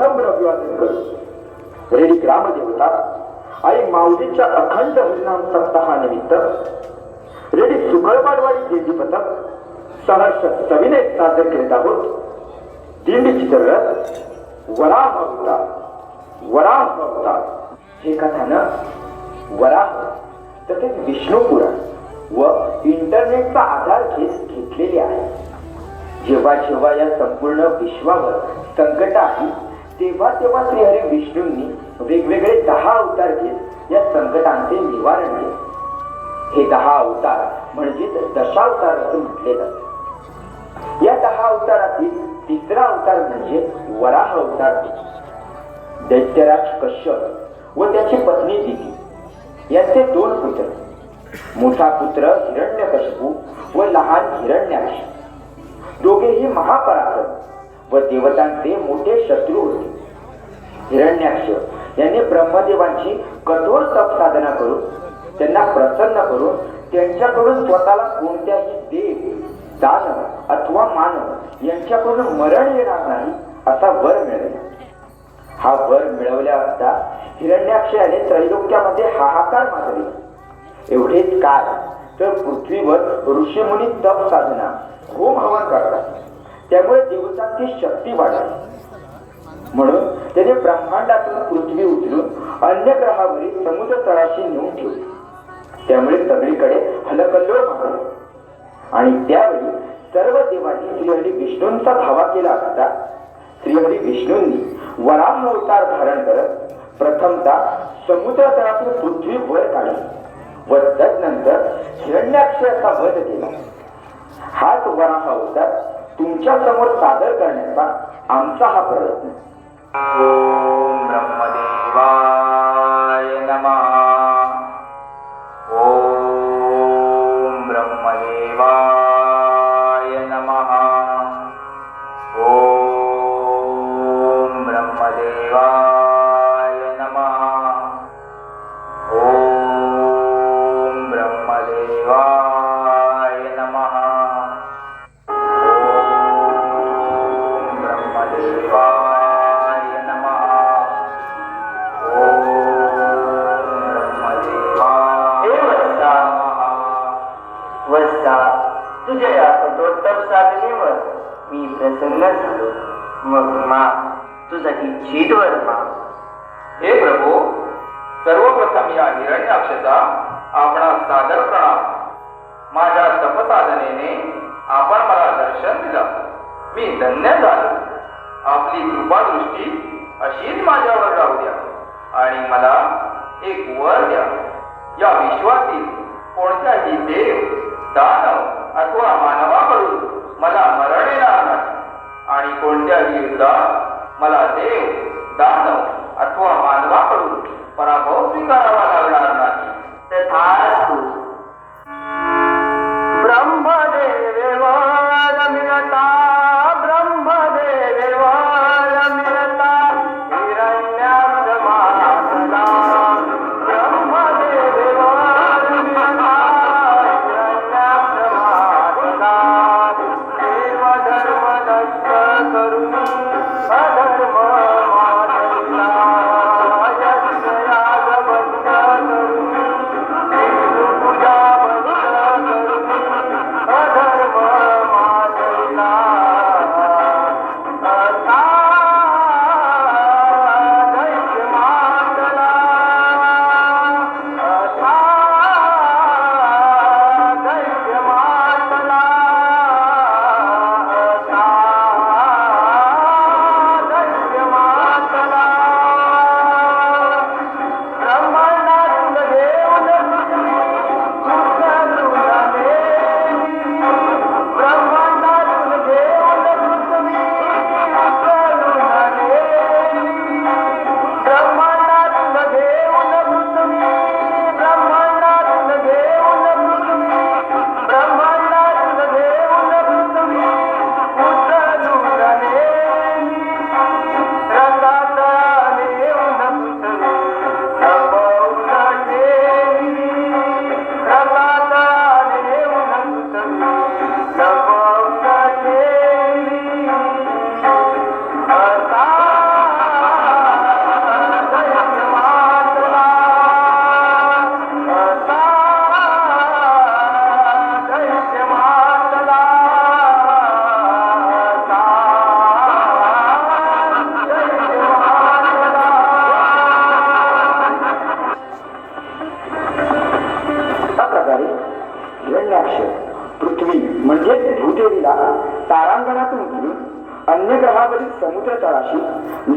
आडंबर अभिवादन रेडी ग्रामदेवता आई माऊलीच्या अखंड हरिनाम सप्ताहानिमित्त रेडी सुकळपाडवाडी दिंडी पथक सहर्ष सविनय सादर करीत आहोत. दिंडी चित्ररथ वराह अवतार वराह अवतार हे कथानं वराह तसेच विष्णुपुराण व इंटरनेटचा आधार घेत घेतलेले आहे. जेव्हा जेव्हा या संपूर्ण विश्वावर संकट आली तेव्हा तेव्हा श्रीहरी विष्णूंनी वेगवेगळे दहा अवतार घेत या संकटांचे निवारण केले. हे दहा अवतार म्हणजेच दशावतार असं म्हटले जाते या दहा अवतारातील तिसरा अवतार म्हणजे वराह अवतार दैत्यराज कश्यप व त्याची पत्नी दिली. यांचे दोन पुत्र मोठा पुत्र हिरण्यकशपू व लहान हिरण्याक्ष दोघेही महापराक्रम. व देवतांचे मोठे शत्रू होते. हिरण्याक्ष यांनी ब्रह्मदेवांची कठोर तप साधना करून त्यांना प्रसन्न करून त्यांच्याकडून स्वतःला कोणत्याही देव दानव अथवा मानव यांच्याकडून मरण येणार नाही असा वर मिळवला हा वर मिळवल्या असता हिरण्याक्ष याने त्रैलोक्यामध्ये हाहाकार माजले. एवढेच काय तर पृथ्वीवर ऋषीमुनी तप साधना होम हवन करतात. त्यामुळे दिवसाची शक्ती वाढावी. म्हणून त्याने ब्रह्मांडातून पृथ्वी उचलून अन्य ग्रहावरील समुद्र तळाशी नेऊन ठेवली. त्यामुळे सगळीकडे हलकल्लो मारले आणि त्यावेळी सर्व देवांनी श्रीहरी विष्णूंचा धावा केला असता श्रीहरी विष्णूंनी वराह अवतार धारण करत प्रथमतः समुद्र तळातून पृथ्वी वर काढली व तदनंतर हिरण्याक्षयाचा वध केला. हाच वराह अवतार तुमच्यासमोर सादर करण्याचा आमचा हा प्रयत्न ओम ब्रह्मदेवाय नमः. तुझा इच्छितवर हे प्रभू सर्वप्रथम या हिरण्याक्षचा आपणास सादर प्रणाम. माझ्या तपसाधनेने आपण मला दर्शन दिलं. मी धन्य झालो. आपली कृपादृष्टी अशीच माझ्यावर राहू द्या आणि मला एक वर द्या. या विश्वातील कोणत्याही देव दानव अथवा मानवाकडून मला मरण येणार नाही. आणि कोणत्याही युद्धात मला देव दानव अथवा मानवाकडून पराभव स्वीकारावा लागणार नाही. तथा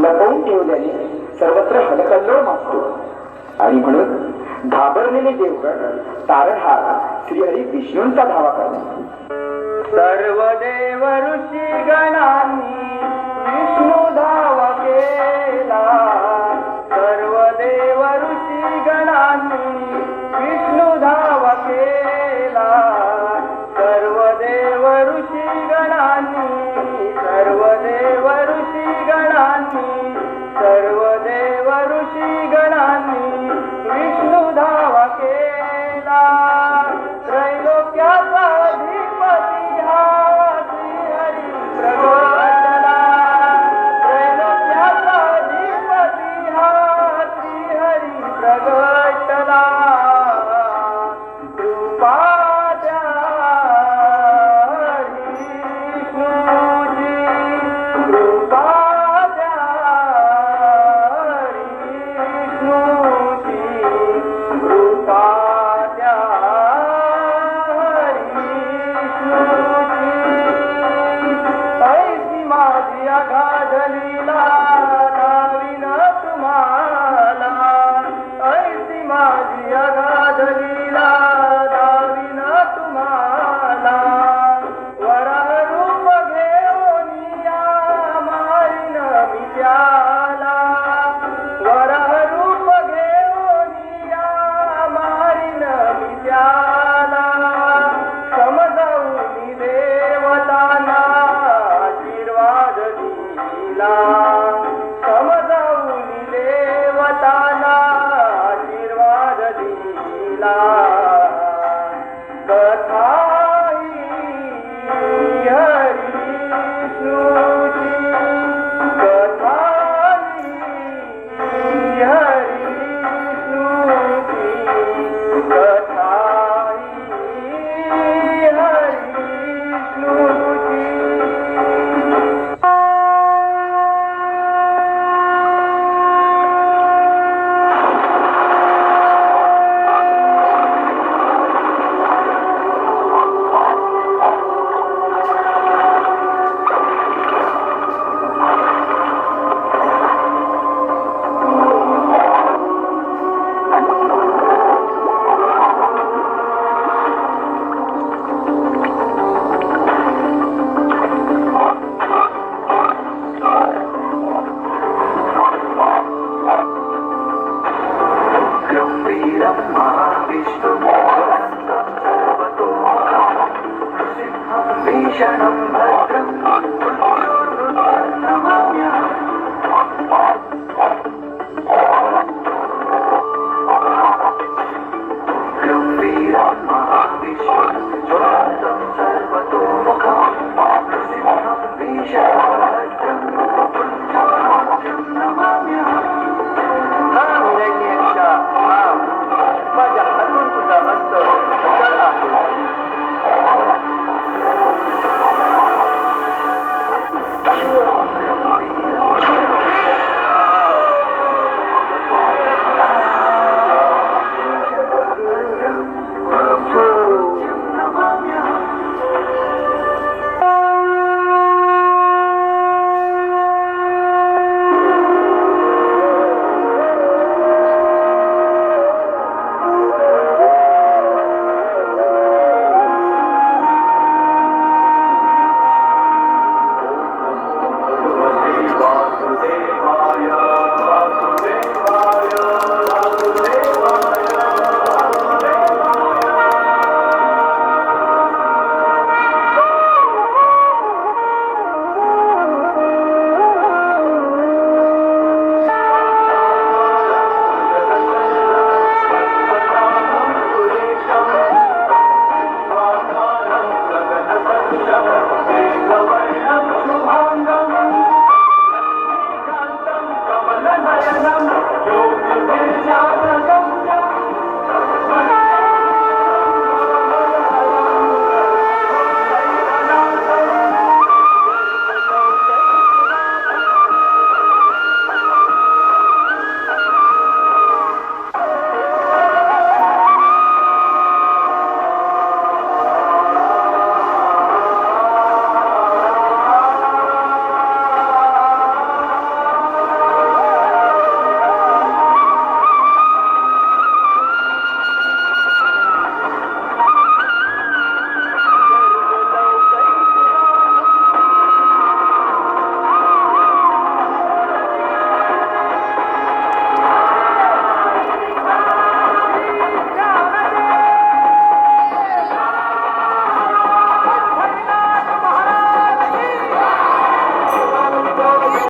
लपवून ठेवल्याने सर्वत्र हलकल्लोळ मागतो. आणि म्हणून घाबरलेले देवगण तारण श्रीहरी विष्णूंचा धावा करतो सर्व देव ऋषी गणांनी विष्णू Lord. तिला समजावून देवताना आशीर्वाद दिला.